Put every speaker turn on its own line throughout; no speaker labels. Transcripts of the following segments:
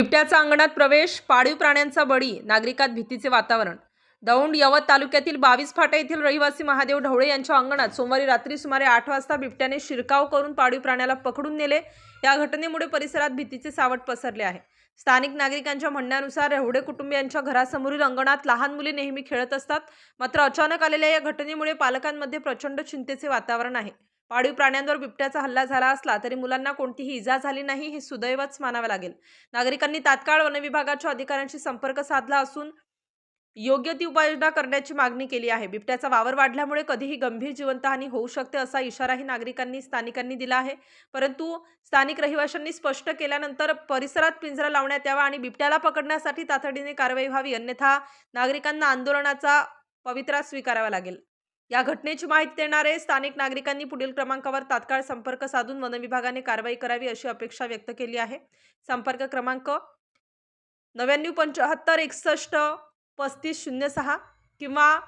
बिबट्याचा अंगणात प्रवेश पाळीव प्राण्यांचा बळी नागरिकात भीतीचे वातावरण. दौंड यवत तालुक्यातील बावीस फाटा येथील रहिवासी महादेव ढवळे यांच्या अंगणात सोमवारी रात्री सुमारे आठ वाजता बिबट्याने शिरकाव करून पाळीव प्राण्याला पकडून नेले. या घटनेमुळे परिसरात भीतीचे सावट पसरले आहे. स्थानिक नागरिकांच्या म्हणण्यानुसार रेवडे कुटुंबियांच्या घरासमोरील अंगणात लहान मुले नेहमी खेळत असतात. मात्र अचानक आलेल्या या घटनेमुळे पालकांमध्ये प्रचंड चिंतेचे वातावरण आहे. पाळीव प्राण्यांवर बिबट्याचा हल्ला झाला असला तरी मुलांना कोणतीही इजा झाली नाही हे सुदैवच मानावे लागेल. नागरिकांनी तात्काळ वनविभागाच्या अधिकाऱ्यांशी संपर्क साधला असून योग्य ती उपाययोजना करण्याची मागणी केली आहे. बिबट्याचा वावर वाढल्यामुळे कधीही गंभीर जिवंतहानी होऊ शकते असा इशाराही नागरिकांनी स्थानिकांनी दिला आहे. परंतु स्थानिक रहिवाशांनी स्पष्ट केल्यानंतर परिसरात पिंजरा लावण्यात यावा आणि बिबट्याला पकडण्यासाठी तातडीने कारवाई व्हावी अन्यथा नागरिकांना आंदोलनाचा पवित्रा स्वीकारावा लागेल. या घटनेची माहिती देणारे स्थानिक नागरिकांनी पुढील क्रमांकावर तात्काळ संपर्क साधून वनविभागाने कारवाई करावी अशी अपेक्षा व्यक्त केली आहे. संपर्क क्रमांक नव्याण्णव पंच्याहत्तर एकसष्ट पस्तीस शून्य सहा किंवा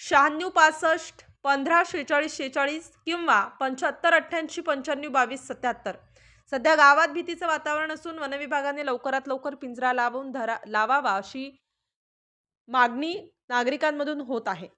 शहाण्णव पासष्ट पंधरा शेहेचाळीस शेहेचाळीस किंवा पंच्याहत्तर अठ्ठ्याऐंशी पंच्याण्णव बावीस सत्याहत्तर. सध्या गावात भीतीचं वातावरण असून वनविभागाने लवकरात लवकर पिंजरा लावून धरा लावावा अशी मागणी नागरिकांमधून होत आहे.